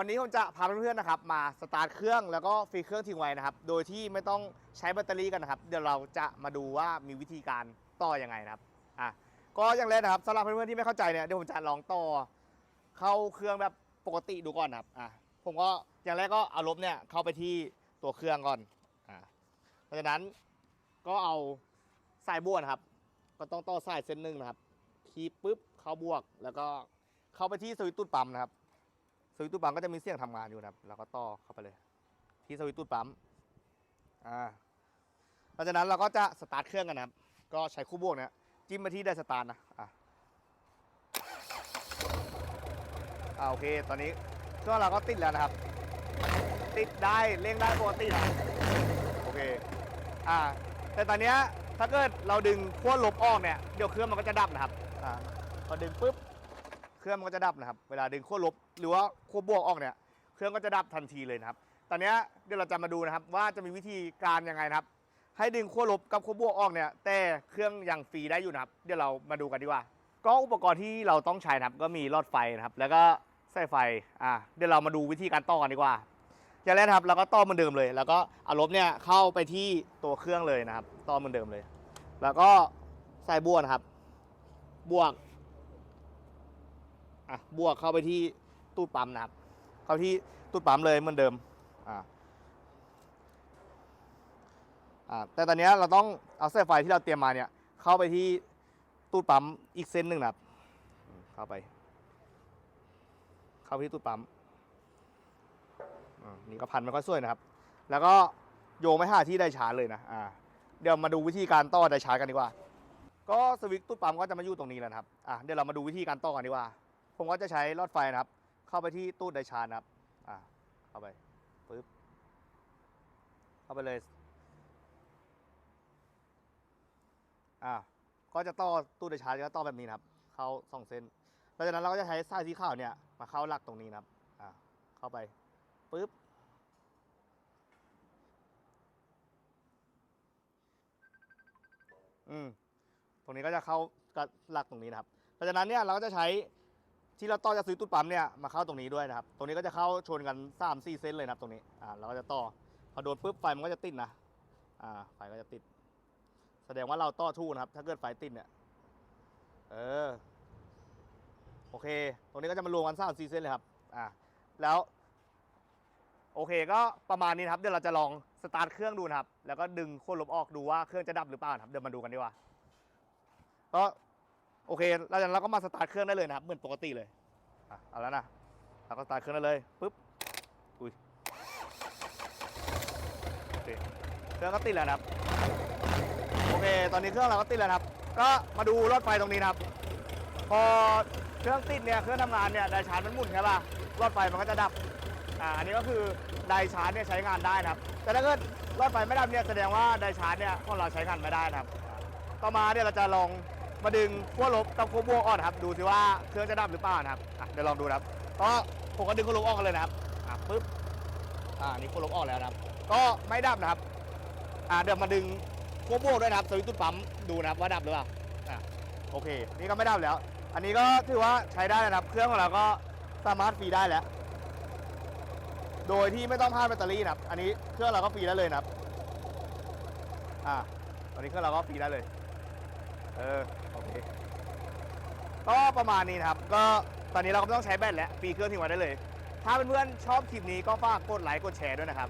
วันนี้ผมจะพาเพื่อนๆนะครับมาสตาร์ทเครื่องแล้วก็ฟรีเครื่องทิ้งไว้นะครับ โดยที่ไม่ต้องใช้แบตเตอรี่กันนะครับ เดี๋ยวเราจะมาดูว่ามีวิธีการต่อยังไงนะครับอะก็อย่างแรกนะครับสำหรับเพื่อนๆที่ไม่เข้าใจเนี่ยเดี๋ยวผมจะลองต่อเข้าเครื่องแบบปกติดูก่อนนะครับอะผมก็อย่างแรกก็เอาลบเนี่ยเข้าไปที่ตัวเครื่องก่อนอะหลังจากนั้นก็เอาสายบวกนครับ ก็ต้องต่อสายเส้นหนึ่งนะครับคีบปุ๊บเข้าบวกแล้วก็เข้าไปที่สวิตช์ตู้ปั๊มนะครับ สวิตตูปั๊มก็จะมีเสียงทำงานอยู่นะครับเราก็ต่อเข้าไปเลย ที่สวิตตูปั๊มอ่าหลังจากนั้นเราก็จะสตาร์ทเครื่องกันนะครับ ก็ใช้คู่บวกเนี่ยจิ้มมาที่ได้สตาร์ทนะอะอ่าโอเค ตอนนี้เครื่องเราก็ติดแล้วนะครับ ติดได้เร่งได้ปกตินะโอเคอ่าแต่ตอนเนี้ยถ้าเกิดเราดึงขั้วลบออกเนี่ยเดี๋ยวเครื่องมันก็จะดับนะครับอ่าพอดึงปุ๊บ รื่องมันก็จะดับนะครับ เวลาดึงขั้วลบหรือว่าขั้วบวกออกเนี่ย เครื่องก็จะดับทันทีเลยนะครับ ตอนนี้เดี๋ยวเราจะมาดูนะครับ ว่าจะมีวิธีการยังไงนะครับ ให้ดึงขั้วลบกับขั้วบวกออกเนี่ย แต่เครื่องยังฟรีได้อยู่นะครับ เดี๋ยวเรามาดูกันดีกว่า ก็อุปกรณ์ที่เราต้องใช้นะครับ ก็มีหลอดไฟนะครับ แล้วก็สายไฟ อ่า เดี๋ยวเรามาดูวิธีการต่อกันดีกว่าอย่างแรกครับเราก็ต่อเหมือนเดิมเลย แล้วก็เอาลบเนี่ยเข้าไปที่ตัวเครื่องเลยนะครับ ต่อเหมือนเดิมเลย แล้วก็ใส่บวกนะครับ บวก อะบวกเข้าไปที่ตู้ปั๊มนะครับ เข้าที่ตู้ปั๊มเลยเหมือนเดิมอ่าอ่าแต่ตอนนี้เราต้องเอาสายไฟที่เราเตรียมมาเนี่ย เข้าไปที่ตู้ปั๊มอีกเส้นหนึ่งนะครับ เข้าไป เข้าไปที่ตู้ปั๊มนี่ก็พันไม่ค่อยสวยนะครับ แล้วก็โยงไปหาที่ได้ชาร์จเลยนะอ่าเดี๋ยวมาดูวิธีการต่อได้ชาร์จกันดีกว่า ก็สวิตตู้ปั๊มก็จะมาอยู่ตรงนี้แล้วครับอ่าเดี๋ยวเรามาดูวิธีการต่อกันดีกว่า ผมก็จะใช้ลอดไฟนะครับ เข้าไปที่ตู้ไดชาร์นะครับ อ่าเข้าไปปึ๊บเข้าไปเลย อ่าก็จะต่อตู้ไดชาร์จก็ต่อแบบนี้นะครับ เข้าสองเส้นหลังจากนั้นเราก็จะใช้สายสีขาวเนี่ยมาเข้าหลักตรงนี้นะครับ อ่าเข้าไปปึ๊บอืม ตรงนี้ก็จะเข้ากับหลักตรงนี้นะครับ หลังจากนั้นเนี่ยเราก็จะใช้ ที่เราต่อจะซื้อตู้ปั๊มเนี่ยมาเข้าตรงนี้ด้วยนะครับ ตรงนี้ก็จะเข้าชนกัน3 4เส้นเลยนะครับตรงนี้อ่าเราก็จะต่อพอโดนปุ๊บไฟมันก็จะติดนะอ่าไฟก็จะติด แสดงว่าเราต่อทู่นะครับ ถ้าเกิดไฟติดเนี่ยเออโอเค ตรงนี้ก็จะมารวมกัน3 4เส้นเลยครับอ่าแล้ว โอเคก็ประมาณนี้ครับ เดี๋ยวเราจะลองสตาร์ทเครื่องดูนะครับ แล้วก็ดึงขั้วลบออกดูว่าเครื่องจะดับหรือเปล่านะครับ เดี๋ยวมาดูกันดีกว่าก็ โอเคแล้วจากนั้นเราก็มาสตาร์ทเครื่องได้เลยนะครับเหมือนปกติเลยอะเอาแล้วนะเราก็สตาร์ทเครื่องได้เลยปุ๊บอุ้ยโอเคเครื่องก็ติดแล้วนะครับโอเค ตอนนี้เครื่องเราก็ติดแล้วนะครับ ก็มาดูรถไฟตรงนี้นะครับ พอเครื่องติดเนี่ยเครื่องทำงานเนี่ยไดชาร์จมันหมุนใช่ป่ะรถไฟมันก็จะดับอ่าอันนี้ก็คือไดชาร์จเนี่ยใช้งานได้นะครับ แต่ถ้าเกิดรถไฟไม่ดับเนี่ยแสดงว่าไดชาร์จเนี่ยของเราใช้งานไม่ได้นะครับ ต่อมาเนี่ยเราจะลอง มาดึงขั้วลบกับขั้วบวกออกนะครับ ดูสิว่าเครื่องจะดับหรือเปล่านะครับอะเดี๋ยวลองดูนะครับก็ผมก็ดึงขั้วลบออกกันเลยนะครับอะปึ๊บอ่านี่ขั้วลบออกแล้วนะครับ ก็ไม่ดับนะครับอ่าเดี๋ยวมาดึงขั้วบวกด้วยนะครับสวิตช์ตู้ปั๊มดูนะครับว่าดับหรือเปล่าอะโอเค นี่ก็ไม่ดับแล้ว อันนี้ก็ถือว่าใช้ได้นะครับ เครื่องของเราก็สามารถฟรีได้แล้ว โดยที่ไม่ต้องพาดแบตเตอรี่นะครับ อันนี้เครื่องเราก็ฟรีได้เลยนะครับ อ่าตอนนี้เครื่องเราก็ฟรีได้เลย เออโอเคก็ประมาณนี้นะครับ ก็ตอนนี้เราก็ไม่ต้องใช้แบตแล้วฟรีเครื่องทิ้งไว้ได้เลย ถ้าเพื่อนๆชอบคลิปนี้ก็ฝากกดไลค์กดแชร์ด้วยนะครับ